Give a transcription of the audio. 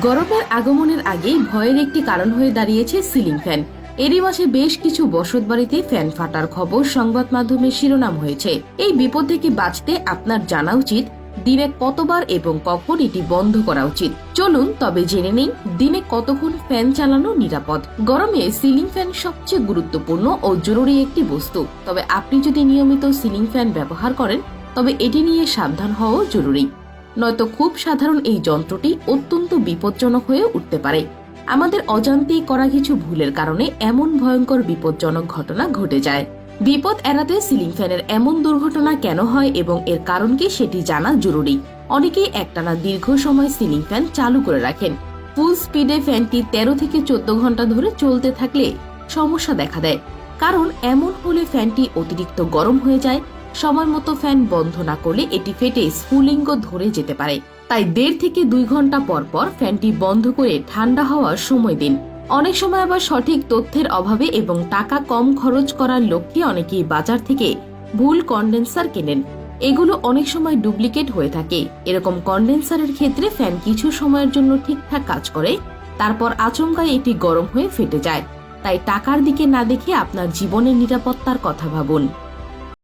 গরমের আগমনের আগেই ভয়ের একটি কারণ হয়ে দাঁড়িয়েছে সিলিং ফ্যান। এরই মাসে বেশ কিছু বসত বাড়িতে ফ্যান ফাটার খবর সংবাদ মাধ্যমে শিরোনাম হয়েছে। এই বিপদ থেকে বাঁচতে আপনার জানা উচিত, দিনে কতবার এবং কখন এটি বন্ধ করা উচিত। চলুন, তবে জেনে নেই, দিনে কতক্ষণ ফ্যান চালানো নিরাপদ? গরমে সিলিং ফ্যান সবচেয়ে গুরুত্বপূর্ণ ও জরুরি একটি বস্তু। তবে আপনি যদি নিয়মিত সিলিং ফ্যান ব্যবহার করেন, তবে এটি নিয়ে সাবধান হওয়াও জরুরি। নয়তো খুব সাধারণ এই যন্ত্রটি অত্যন্ত বিপজ্জনক হয়ে উঠতে পারে। আমাদের অজান্তেই করা কিছু ভুলের কারণে এমন ভয়ঙ্কর বিপজ্জনক ঘটনা ঘটে যায়। বিপদ এড়াতে সিলিং ফ্যানের এমন দুর্ঘটনা কেন হয় এবং এর কারণ কি সেটি জানা জরুরি। অনেকেই একটানা দীর্ঘ সময় সিলিং ফ্যান চালু করে রাখেন। ফুল স্পিডে ফ্যানটি তেরো থেকে চোদ্দ ঘণ্টা ধরে চলতে থাকলে সমস্যা দেখা দেয়। কারণ এমন হলে ফ্যানটি অতিরিক্ত গরম হয়ে যায় সময় মতো ফ্যান বন্ধ না করলে এটি ফেটে স্ফুলিঙ্গ ধরে যেতে পারে। তাই দেড় থেকে দুই ঘণ্টা পর পর ফ্যানটি বন্ধ করে ঠান্ডা হওয়ার সময় দিন। অনেক সময় আবার সঠিক তথ্যের অভাবে এবং টাকা কম খরচ করার লক্ষ্যে অনেকেই বাজার থেকে ভুল কন্ডেন্সার কেনেন। এগুলো অনেক সময় ডুপ্লিকেট হয়ে থাকে। এরকম কন্ডেন্সারের ক্ষেত্রে ফ্যান কিছু সময়ের জন্য ঠিকঠাক কাজ করে, তারপর আচমকায় এটি গরম হয়ে ফেটে যায়। তাই টাকার দিকে না দেখে আপনার জীবনের নিরাপত্তার কথা ভাবুন।